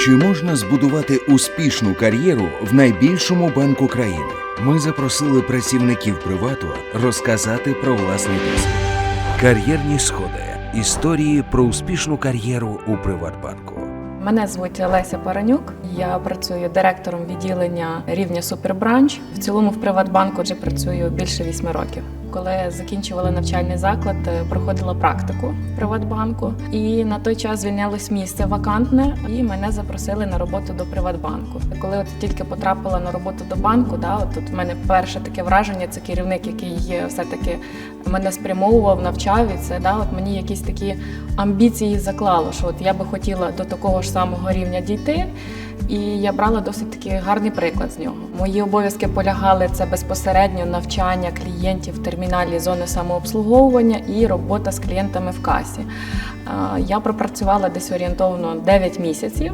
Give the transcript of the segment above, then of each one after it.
Чи можна збудувати успішну кар'єру в найбільшому банку країни? Ми запросили працівників привату розказати про власний досвід. Кар'єрні сходи. Історії про успішну кар'єру у Приватбанку. Мене звуть Леся Паранюк. Я працюю директором відділення рівня Супербранч. В цілому в Приватбанку вже працюю більше вісьми років. Коли закінчувала навчальний заклад, е, проходила практику Приватбанку, і на той час звільнялось місце вакантне, і мене запросили на роботу до Приватбанку. Коли от тільки потрапила на роботу до банку, да, от тут в мене перше таке враження, це керівник, який все-таки мене спрямовував, навчав і це да, от мені якісь такі амбіції заклало, що от я би хотіла до такого ж самого рівня дійти. І я брала досить такий гарний приклад з нього. Мої обов'язки полягали це безпосередньо навчання клієнтів в терміналі зони самообслуговування і робота з клієнтами в касі. Я пропрацювала десь орієнтовно 9 місяців,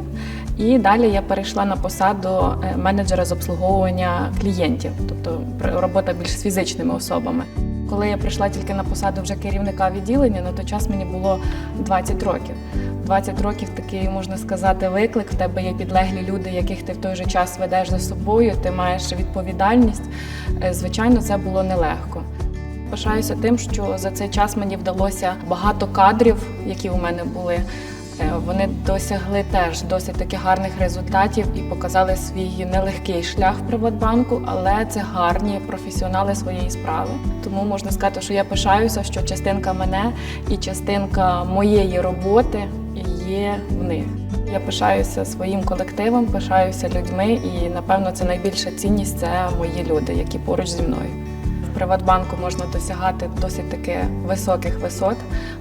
і далі я перейшла на посаду е, менеджера з обслуговування клієнтів, тобто робота більш з фізичними особами. Коли я прийшла тільки на посаду вже керівника відділення, на той час мені було 20 років. 20 років такий, можна сказати, виклик. В тебе є підлеглі люди, яких ти в той же час ведеш за собою, ти маєш відповідальність. Е, Звичайно, це було нелегко. Пишаюся тим, що за цей час мені вдалося багато кадрів, які у мене були. е, Вони досягли теж досить таких гарних результатів і показали свій нелегкий шлях в Приватбанку, але це гарні професіонали своєї справи. Тому можна сказати, що я пишаюся, що частинка мене і частинка моєї роботи є в них. Я пишаюся своїм колективом, пишаюся людьми, і напевно це найбільша цінність це мої люди, які поруч зі мною. В Приватбанку можна досягати досить таки високих висот,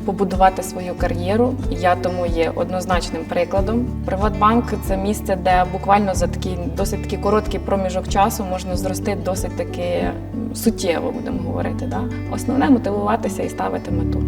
побудувати свою кар'єру. Я тому є однозначним прикладом. Приватбанк це місце, де буквально за такий досить такий короткий проміжок часу можна зрости досить таки суттєво, будемо говорити. Да? Основне мотивуватися і ставити мету.